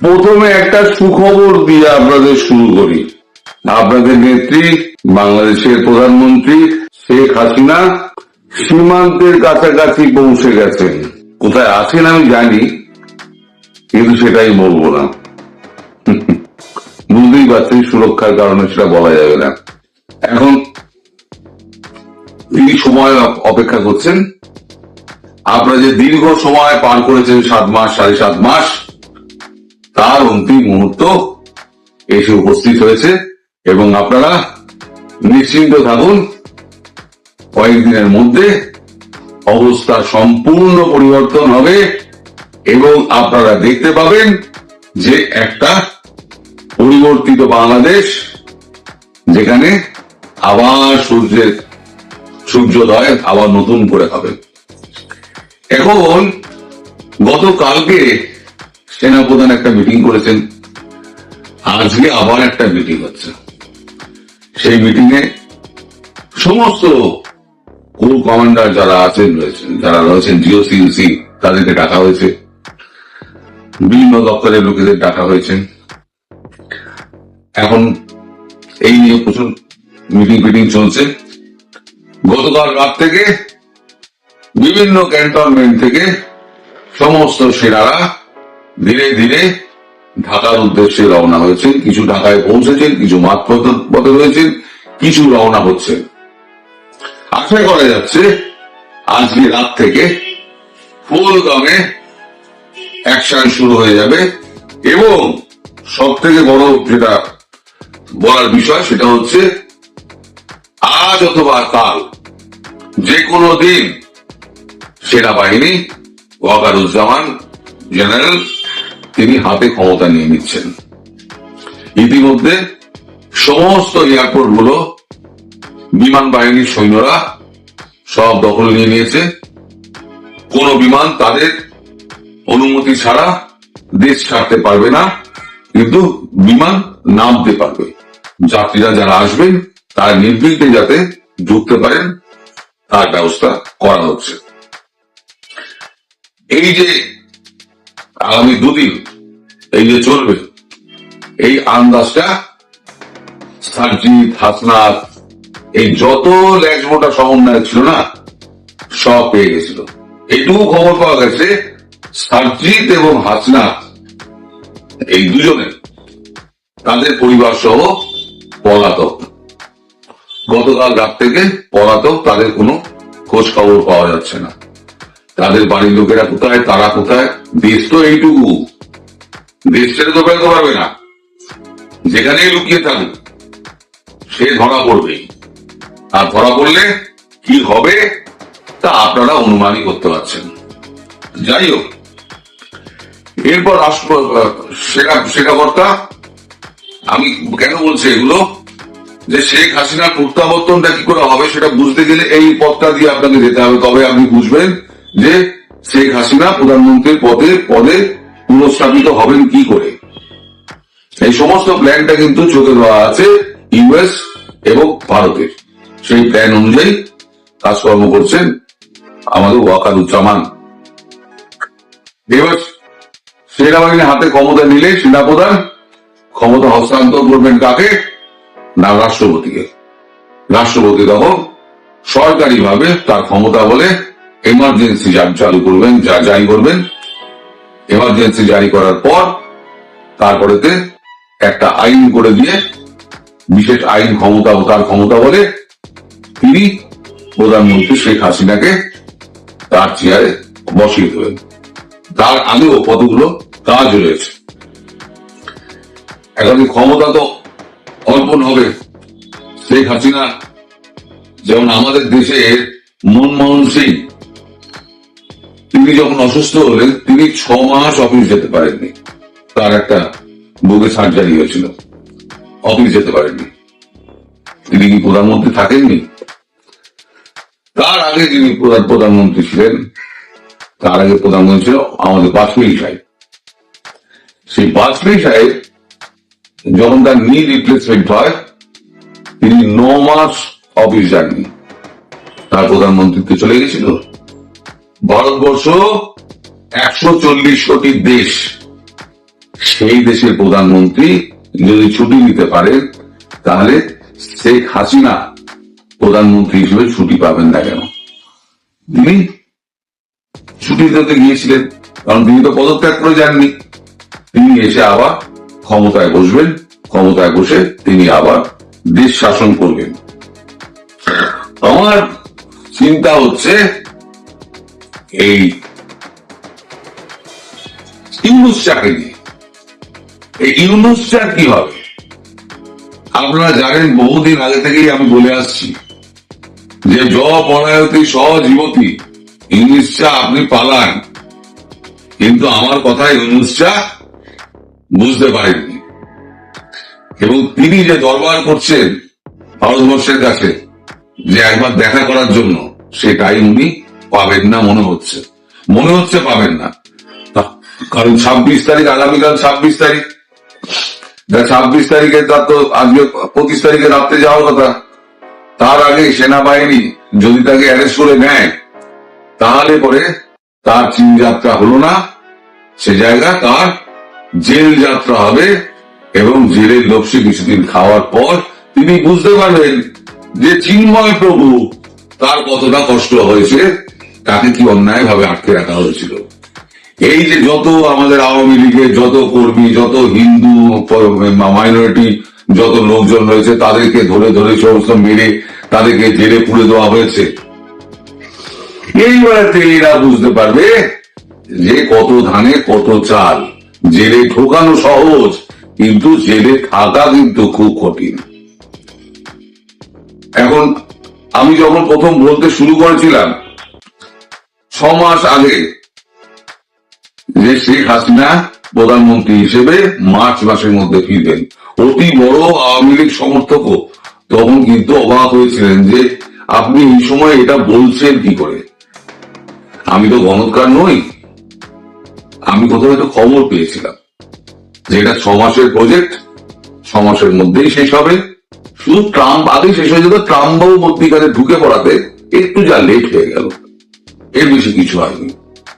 প্রথমে একটা সুখবর দিয়ে আপনাদের শুরু করি। আপনাদের নেত্রী, বাংলাদেশের প্রধানমন্ত্রী শেখ হাসিনা সীমান্তের কাছাকাছি পৌঁছে গেছেন। কোথায় আছেন আমি জানি, কিন্তু সেটাই বলব না। বুঝতেই পারছেন, সুরক্ষার কারণে সেটা বলা যাবে না। এখন তিনি সময় অপেক্ষা করছেন। আপনারা যে দীর্ঘ সময় পার করেছেন, সাত মাস, সাড়ে সাত মাস তার অন্তিম মুহূর্ত এসে উপস্থিত হয়েছে এবং আপনারা নিশ্চিন্ত থাকুন, কয়েকদিনের মধ্যে অবস্থা সম্পূর্ণ পরিবর্তন হবে এবং আপনারা দেখতে পাবেন যে একটা পরিবর্তিত বাংলাদেশ যেখানে আবার সূর্যের সূর্যোদয় আবার নতুন করে হবে। এখন গতকালকে সেনাপ্রধান একটা মিটিং করেছেন। আজকে আবার একটা মিটিং হচ্ছে। সেই মিটিং এ সমস্ত কোর কমান্ডার যারা আছেন, রয়েছেন, যারা রয়েছেন জিওসিউসি তাদেরকে ডাকা হয়েছে। বিভিন্ন দপ্তরের লোকেদের ডাকা হয়েছে। এখন এই নিয়ে প্রচুর মিটিং ফিটিং চলছে। গতকাল রাত থেকে বিভিন্ন ক্যান্টনমেন্ট থেকে সমস্ত সেনারা ধীরে ধীরে ঢাকার উদ্দেশ্যে রওনা হয়েছেন, কিছু ঢাকায় পৌঁছেছেন, কিছু মাঠ পথ- রয়েছেন, কিছু রওনা হচ্ছেন আশা করা যাচ্ছে, আজকে রাত থেকে ফুল দমে অ্যাকশন শুরু হয়ে যাবে এবং সব থেকে বড় যেটা বলার বিষয় সেটা হচ্ছে, আজ অথবা কাল যে কোনো দিন সেনাবাহিনী, ওয়াকারুজ্জামান, জেনারেল তিনি হাতে ক্ষমতা নিয়ে নিচ্ছেন। ইতিমধ্যে সমস্ত এয়ারপোর্টগুলো বিমান বাহিনীর সৈন্যরা সব দখল নিয়ে নিয়েছে। কোন বিমান তাদের অনুমতি ছাড়া দেশ ছাড়তে পারবে না, কিন্তু বিমান নামতে পারবে। যাত্রীরা যারা আসবেন, তারা নির্বিঘ্নে যাতে ঢুকতে পারেন, তার ব্যবস্থা করা হচ্ছে। এই যে আগামী দুদিন এই যে চলবে। এই আন্দাজটা সার্জিৎ হাসনাত এই যত ল্যাজমোটা সমন্বয় ছিল না, সব পেয়ে গেছিল। এইটুকু খবর পাওয়া গেছে সার্জিৎ এবং হাসনাত এই দুজনে তাদের পরিবার সহ পলাতক। গতকাল রাত থেকে পলাতক, তাদের কোনো খোঁজ খবর পাওয়া যাচ্ছে না। তাদের বাড়ির লোকেরা কোথায়, তারা কোথায় দেশ তো এইটুকু। দেশ তো বেরোতে পারবে না। যেখানেই লুকিয়ে থাকুক, সে ধরা পড়বেই। আর ধরা পড়লে কি হবে, তা আপনারা অনুমানই করতে পারছেন। যাই হোক, এরপর রাষ্ট্র, সেনা, সেনাকর্তা, আমি কেন বলছি এগুলো? যে শেখ হাসিনার প্রত্যাবর্তনটা কি করে হবে সেটা বুঝতে গেলে এই পথটা দিয়ে আপনাকে যেতে হবে। তবে আপনি বুঝবেন যে শেখ হাসিনা প্রধানমন্ত্রীর পদে পদে পুনঃস্থাপিত হবেন কি করে? এই সমস্ত প্ল্যানটা কিন্তু চোখে দেওয়া আছে ইউএস এবং ভারতের। সেই প্ল্যান অনুযায়ী কাজকর্ম করছেন আমাদের ওয়াকারুজ্জামান এবার সেনাবাহিনী হাতে ক্ষমতা নিলে সেনাপ্রধান, ক্ষমতা হস্তান্তর করবেন কাকে? না, রাষ্ট্রপতিকে। রাষ্ট্রপতি তখন সরকারিভাবে তার ক্ষমতা বলে এমার্জেন্সি চালু করবেন, যা যাই করবেন এমার্জেন্সি জারি করার পর তারপরেতে একটা আইন করে দিয়ে, বিশেষ আইন ক্ষমতা ও তার ক্ষমতা বলে তিনি প্রধানমন্ত্রী শেখ হাসিনাকে তার চেয়ারে বসিয়ে দেবেন তার আগেও কতগুলো কাজ রয়েছে। এখন ক্ষমতা তো অর্পণ হবে। শেখ হাসিনা যেমন আমাদের দেশের মনমোহন সিং তিনি যখন অসুস্থ হলেন তিনি ছ মাস অফিস যেতে পারেননি। তার একটা বুকে সার্জারি হয়েছিল। অফিস যেতে পারেননি। তিনি কি প্রধানমন্ত্রী থাকেননি? তার আগে যিনি প্রধান- প্রধানমন্ত্রী ছিলেন, তার আগে প্রধানমন্ত্রী ছিল আমাদের বাজপেয়ী সাহেব। সেই বাজপেয়ী সাহেব যখন তার নি রিপ্লেসমেন্ট হয়, তিনি ন মাস অফিস যাননি। তার প্রধানমন্ত্রীত্ব চলে গেছিল। ভারতবর্ষ একশো চল্লিশ কোটি দেশ। সেই দেশের প্রধানমন্ত্রী যদি ছুটি নিতে পারেন, তাহলে শেখ হাসিনা প্রধানমন্ত্রী হিসেবে ছুটি পাবেন না কেন? তিনি ছুটি দিতে গিয়েছিলেন, কারণ তিনি তো পদত্যাগ করে যাননি। তিনি এসে আবার ক্ষমতায় বসবেন, ক্ষমতায় বসে তিনি আবার দেশ শাসন করবেন। আমার চিন্তা হচ্ছে এই ইউনুস চাকে নিয়ে এই ইউনুস চার কি হবে? আপনারা জানেন বহুদিন আগে থেকেই আমি বলে আসছি যে জ পলায়তী সজীবতী ইংলিশ চা আপনি পালান। কিন্তু আমার কথা ইউনুস চা বুঝতে পারেননি। এবং তিনি যে দরবার করছেন ভারতবর্ষের কাছে, যে একবার দেখা করার জন্য সে টাইম উনি পাবেন না, মনে হচ্ছে। মনে হচ্ছে পাবেন না। কারণ ছাব্বিশ তারিখ, আগামীকাল ছাব্বিশ তারিখ। ছাব্বিশ তারিখে তার তো আজকে পঁচিশ তারিখে রাত্রে যাওয়ার কথা। তার আগে সেনাবাহিনী যদি তাকে অ্যারেস্ট করে নেয়, তাহলে পরে তার চীন যাত্রা হলো না। সে জায়গা তার জেল যাত্রা হবে এবং জেলের লক্ষ্যে কিছুদিন খাওয়ার পর তিনি বুঝতে পারবেন যে চিন্ময় প্রভু তার কতটা কষ্ট হয়েছে। তাকে কি অন্যায় ভাবে আটকে রাখা হয়েছিল? এই যে যত আমাদের আওয়ামী লীগের যত কর্মী, যত হিন্দু মাইনরিটি যত লোকজন রয়েছে, তাদেরকে ধরে ধরে সমস্ত মেরে তাদেরকে জেলে পুড়ে দেওয়া হয়েছে। এইবারে এরা বুঝতে পারবে যে কত ধানে কত চাল। জেলে ঢোকানো সহজ, কিন্তু জেলে থাকা কিন্তু খুব কঠিন। এখন আমি যখন প্রথম বলতে শুরু করেছিলাম মাস আগে যে শেখ হাসিনা প্রধানমন্ত্রী হিসেবে মার্চ মাসের মধ্যে ফিরবেন। অতি বড় আওয়ামী লীগ সমর্থকও তখন কিন্তু অবাক হয়েছিলেন যে আপনি এই সময় এটা বলছেন কি করে? আমি তো গণৎকার নই। আমি কোথাও একটা খবর পেয়েছিলাম যে এটা ছ মাসের প্রজেক্ট ছ মাসের মধ্যেই শেষ হবে। শুধু ট্রাম্প, আগে শেষ হয়ে যেত ট্রাম্পও মধ্যিখানে ঢুকে পড়াতে একটু যা লেট হয়ে গেল। এর বেশি কিছু হয়নি।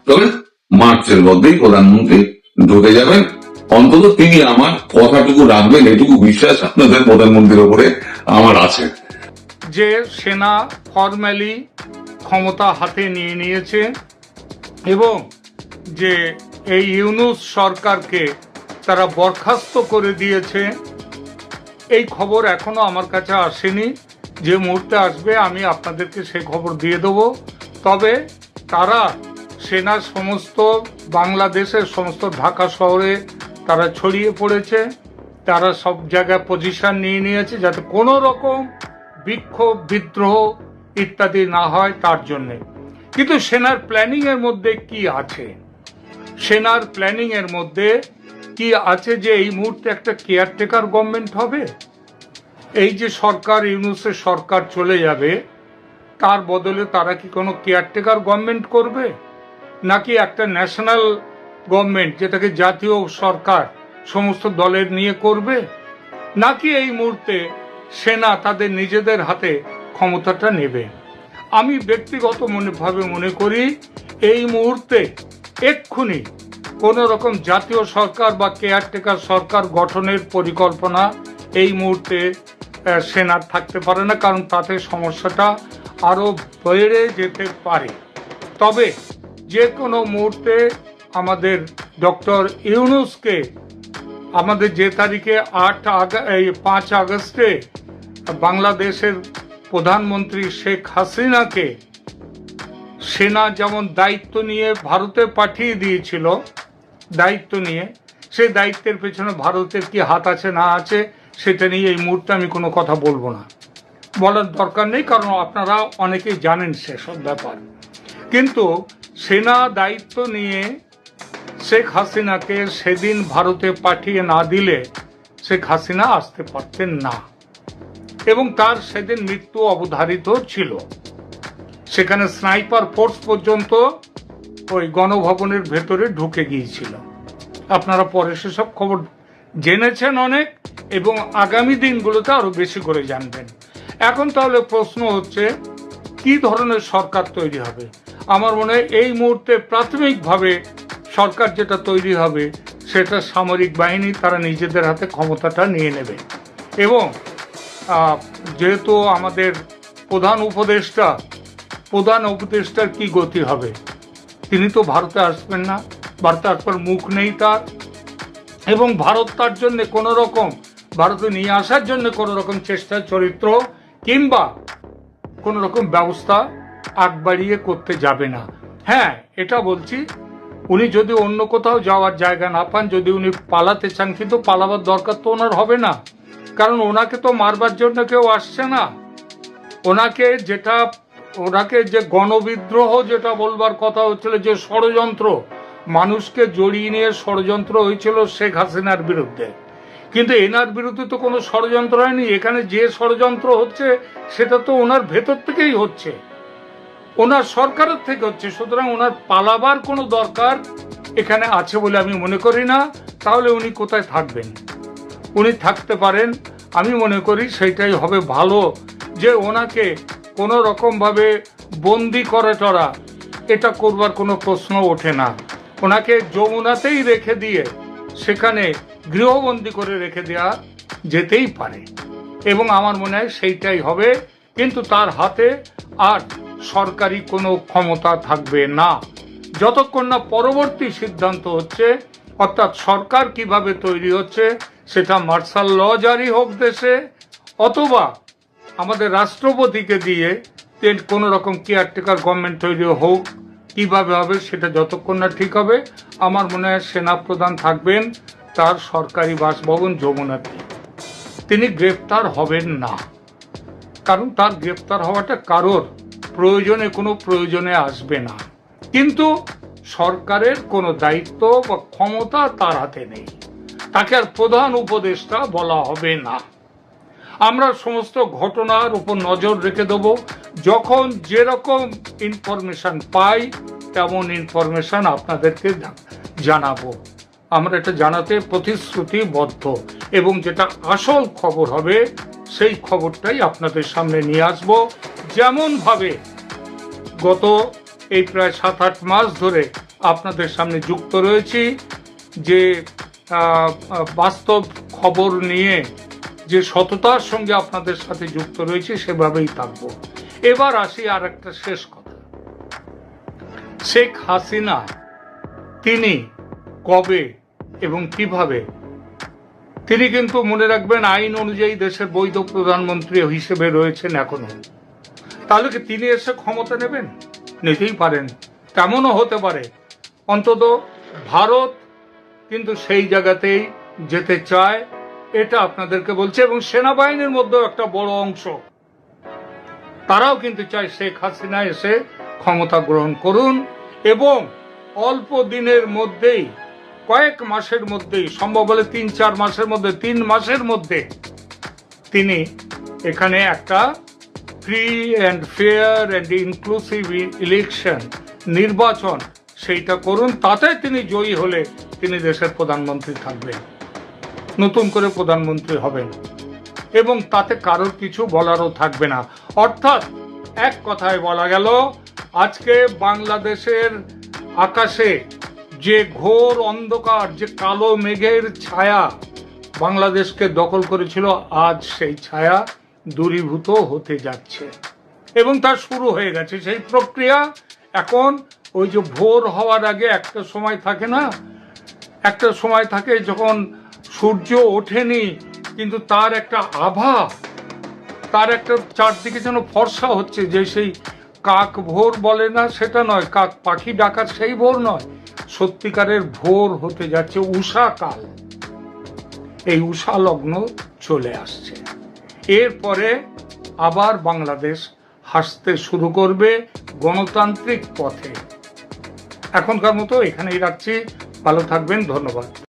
তবে মার্চের মধ্যেই প্রধানমন্ত্রী ঢুকে যাবেন। অন্তত তিনি আমার কথাটুকু রাখবেন, এটুকু বিশ্বাস আপনাদের প্রধানমন্ত্রীর উপরে আমার আছে। যে সেনা ফরম্যালি ক্ষমতা হাতে নিয়ে নিয়েছে এবং যে এই ইউনুস সরকারকে তারা বরখাস্ত করে দিয়েছে, এই খবর এখনও আমার কাছে আসেনি। যে মুহূর্তে আসবে আমি আপনাদেরকে সেই খবর দিয়ে দেব। তবে তারা সেনা সমস্ত, বাংলাদেশের সমস্ত ঢাকা শহরে তারা ছড়িয়ে পড়েছে। তারা সব জায়গায় পজিশন নিয়ে নিয়েছে যাতে কোনো রকম বিক্ষোভ, বিদ্রোহ ইত্যাদি না হয় তার জন্যে। কিন্তু সেনার প্ল্যানিং এর মধ্যে কি আছে? সেনার প্ল্যানিং এর মধ্যে কি আছে যে এই মুহূর্তে একটা কেয়ারটেকার গভর্নমেন্ট হবে? এই যে সরকার, ইউনুসের সরকার চলে যাবে তার বদলে তারা কি কোনো কেয়ারটেকার গভর্নমেন্ট করবে? নাকি একটা ন্যাশনাল গভর্নমেন্ট যেটাকে জাতীয় সরকার সমস্ত দলের নিয়ে করবে? নাকি এই মুহূর্তে সেনা তাদের নিজেদের হাতে ক্ষমতাটা নেবে? আমি ব্যক্তিগত মনেভাবে মনে করি এই মুহূর্তে এক্ষুনি কোনো রকম জাতীয় সরকার বা কেয়ারটেকার সরকার গঠনের পরিকল্পনা এই মুহূর্তে সেনার থাকতে পারে না, কারণ তাতে সমস্যাটা আরও বেড়ে যেতে পারে। তবে যে কোনো মুহূর্তে আমাদের ডক্টর ইউনুসকে আমাদের যে তারিখে আট এই পাঁচ আগস্টে বাংলাদেশের প্রধানমন্ত্রী শেখ হাসিনাকে সেনা যেমন দায়িত্ব নিয়ে ভারতে পাঠিয়ে দিয়েছিল, দায়িত্ব নিয়ে, সেই দায়িত্বের পেছনে ভারতের কি হাত আছে না আছে, সেটা নিয়ে এই মুহূর্তে আমি কোনো কথা বলব না। বলার দরকার নেই, কারণ আপনারা অনেকেই জানেন সেসব ব্যাপার। কিন্তু সেনা দায়িত্ব নিয়ে শেখ হাসিনাকে সেদিন ভারতে পাঠিয়ে না দিলে শেখ হাসিনা আসতে পারতেন না। এবং তার সেদিন মৃত্যু অবধারিত ছিল। সেখানে স্নাইপার ফোর্স পর্যন্ত ওই গণভবনের ভেতরে ঢুকে গিয়েছিল। আপনারা পরে সেসব খবর জেনেছেন অনেক, এবং আগামী দিনগুলোতে আরও বেশি করে জানবেন। এখন তাহলে প্রশ্ন হচ্ছে, কি ধরনের সরকার তৈরি হবে? আমার মনে হয় এই মুহূর্তে প্রাথমিকভাবে সরকার যেটা তৈরি হবে, সেটা সামরিক বাহিনী তারা নিজেদের হাতে ক্ষমতাটা নিয়ে নেবে। এবং যেহেতু আমাদের প্রধান উপদেষ্টা, প্রধান উপদেষ্টার কি গতি হবে? তিনি তো ভারতে আসবেন না, ভারতে আসবার মুখ নেই তার। এবং ভারত তার জন্য কোনো রকম ভারতে নিয়ে আসার জন্য কোনো রকম চেষ্টা চরিত্র কিংবা কোনো রকম ব্যবস্থা আগ বাড়িয়ে করতে যাবে না। হ্যাঁ এটা বলছি, উনি যদি অন্য কোথাও যাওয়ার জায়গা না পান, যদি উনি পালাতে চান, কিন্তু পালাবার দরকার তো ওনার হবে না। কারণ ওনাকে তো মারবার জন্য কেউ আসছে না। ওনাকে যেটা, ওনাকে যে গণবিদ্রোহ যেটা বলবার কথা হচ্ছিল, যে ষড়যন্ত্র, মানুষকে জড়িয়ে নিয়ে ষড়যন্ত্র হয়েছিল শেখ হাসিনার বিরুদ্ধে। কিন্তু এনার বিরুদ্ধে তো কোনো ষড়যন্ত্র হয়নি। এখানে যে ষড়যন্ত্র হচ্ছে, সেটা তো ওনার ভেতর থেকেই হচ্ছে। ওনার সরকারের থেকে হচ্ছে, সুতরাং ওনার পালাবার কোনো দরকার এখানে আছে বলে আমি মনে করি না। তাহলে উনি কোথায় থাকবেন? উনি থাকতে পারেন, আমি মনে করি সেইটাই হবে ভালো যে ওনাকে কোনো রকমভাবে বন্দি করে টরা এটা করবার কোনো প্রশ্ন ওঠে না। ওনাকে যমুনাতেই রেখে দিয়ে সেখানে গৃহবন্দী করে রেখে দেওয়া যেতেই পারে। এবং আমার মনে হয় সেইটাই হবে, কিন্তু তার হাতে আর সরকারি কোনো ক্ষমতা থাকবে না। যতক্ষণ না পরবর্তী সিদ্ধান্ত হচ্ছে, অর্থাৎ সরকার কীভাবে তৈরি হচ্ছে, সেটা মার্শাল ল জারি হোক দেশে, অথবা আমাদের রাষ্ট্রপতিকে দিয়ে কোনো রকম কেয়ারটেকার গভর্নমেন্ট তৈরি হোক কীভাবে হবে সেটা যতক্ষণ না ঠিক হবে, আমার মনে হয় সেনাপ্রধান থাকবেন তার সরকারি বাসভবন যমুনাতে। তিনি গ্রেফতার হবেন না। কারণ তার গ্রেফতার হওয়াটা কারোর প্রয়োজনে, কোনো প্রয়োজনে আসবে না। কিন্তু সরকারের কোনো দায়িত্ব বা ক্ষমতা তার হাতে নেই। তাকে আর প্রধান উপদেষ্টা বলা হবে না। আমরা সমস্ত ঘটনার উপর নজর রেখে দেব। যখন যেরকম ইনফরমেশন পাই, তেমন ইনফরমেশন আপনাদেরকে জানাব। আমরা এটা জানাতে প্রতিশ্রুতিবদ্ধ। এবং যেটা আসল খবর হবে, সেই খবরটাই আপনাদের সামনে নিয়ে আসব। যেমনভাবে গত এই প্রায় সাত আট মাস ধরে আপনাদের সামনে যুক্ত রয়েছি, যে বাস্তব খবর নিয়ে যে সততার সঙ্গে আপনাদের সাথে যুক্ত রয়েছে, সেভাবেই থাকব। এবার আসি আর একটা শেষ কথা। শেখ হাসিনা, তিনি কবে এবং কীভাবে, তিনি কিন্তু মনে রাখবেন আইন অনুযায়ী দেশের বৈধ প্রধানমন্ত্রী হিসেবে রয়েছেন এখনও। তাহলে কি তিনি এসে ক্ষমতা নেবেন? নিতেই পারেন। তেমনও হতে পারে। অন্তত ভারত কিন্তু সেই জায়গাতেই যেতে চায়, এটা আপনাদেরকে বলছে। এবং সেনাবাহিনীর মধ্যেও একটা বড় অংশ তারাও কিন্তু চায় শেখ হাসিনা এসে ক্ষমতা গ্রহণ করুন এবং অল্প দিনের মধ্যেই, কয়েক মাসের মধ্যেই, সম্ভব হলে তিন, চার মাসের মধ্যে, তিন মাসের মধ্যে তিনি এখানে একটা free and fair and inclusive election নির্বাচন সেইটা করুন। তাতে তিনি জয়ী হলে তিনি দেশের প্রধানমন্ত্রী থাকবেন। নতুন করে প্রধানমন্ত্রী হবেন। এবং তাতে কারোর কিছু বলারও থাকবে না। অর্থাৎ এক কথায় বলা গেল, আজকে বাংলাদেশের আকাশে যে ঘোর অন্ধকার, যে কালো মেঘের ছায়া বাংলাদেশকে দখল করেছিল, আজ সেই ছায়া দূরীভূত হতে যাচ্ছে। এবং তা শুরু হয়ে গেছে সেই প্রক্রিয়া। এখন ওই যে ভোর হওয়ার আগে একটা সময় থাকে না, একটা সময় থাকে যখন সূর্য ওঠেনি কিন্তু তার একটা আভা, তার একটা চারদিকে যেন ফর্সা হচ্ছে যে সেই কাক ভোর বলে না সেটা নয়, কাক পাখি ডাকার সেই ভোর নয়, সত্যিকারের ভোর হতে যাচ্ছে উষা কাল। এই উষা লগ্ন চলে আসছে। এরপরে আবার বাংলাদেশ হাসতে শুরু করবে গণতান্ত্রিক পথে। এখনকার মতো এখানেই রাখছি। ভালো থাকবেন, ধন্যবাদ।